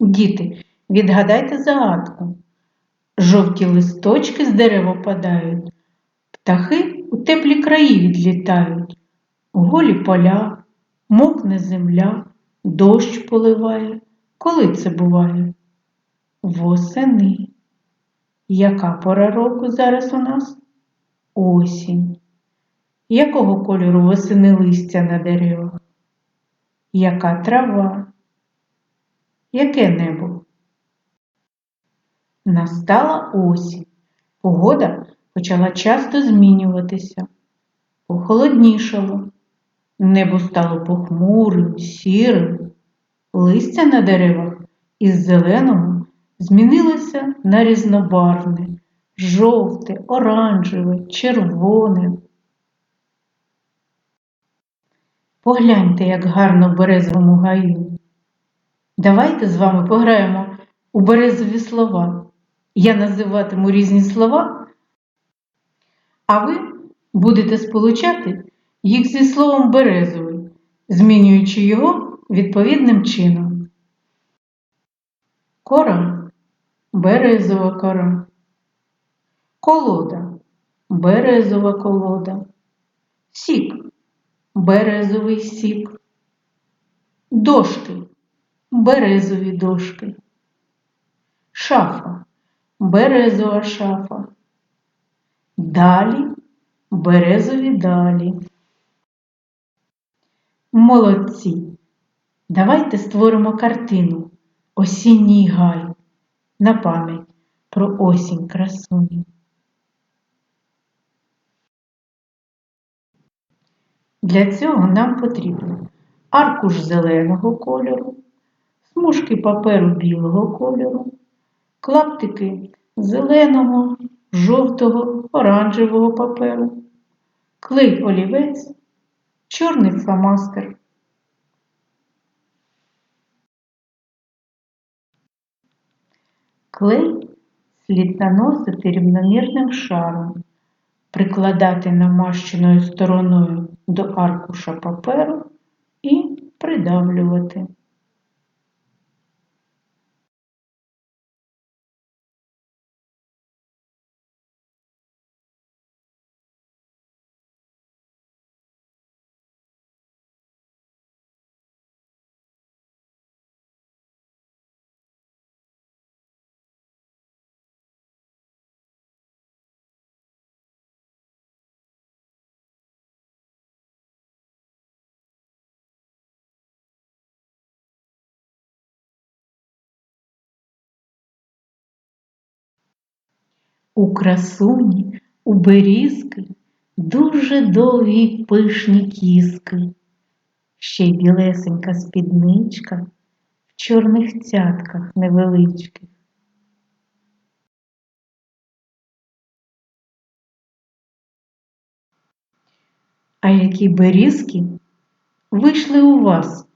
Діти, відгадайте загадку. Жовті листочки з дерева падають, птахи у теплі краї відлітають, голі поля, мокне земля, дощ поливає. Коли це буває? Восени. Яка пора року зараз у нас? Осінь. Якого кольору восени листя на деревах? Яка трава? Яке небо? Настала осінь. Погода почала часто змінюватися. Похолоднішало. Небо стало похмурим, сірим. Листя на деревах із зеленого змінилося на різнобарвне, жовте, оранжеве, червоне. Погляньте, як гарно в березовому гаю. Давайте з вами пограємо у березові слова. Я називатиму різні слова, а ви будете сполучати їх зі словом березовий, змінюючи його відповідним чином. Кора березова кора. Колода березова колода. Сік березовий сік. Дошки березові дошки. Шафа березова шафа. Далі березові далі. Молодці. Давайте створимо картину Осінній гай на пам'ять про осінь красуню. Для цього нам потрібно аркуш зеленого кольору, смужки паперу білого кольору, клаптики зеленого, жовтого, оранжевого паперу, клей олівець, чорний фломастер. Клей слід наносити рівномірним шаром, прикладати намащеною стороною до аркуша паперу і придавлювати. У красуні, у берізки дуже довгі пишні кіски, ще й білесенька спідничка в чорних цятках невеличких. А які берізки вийшли у вас?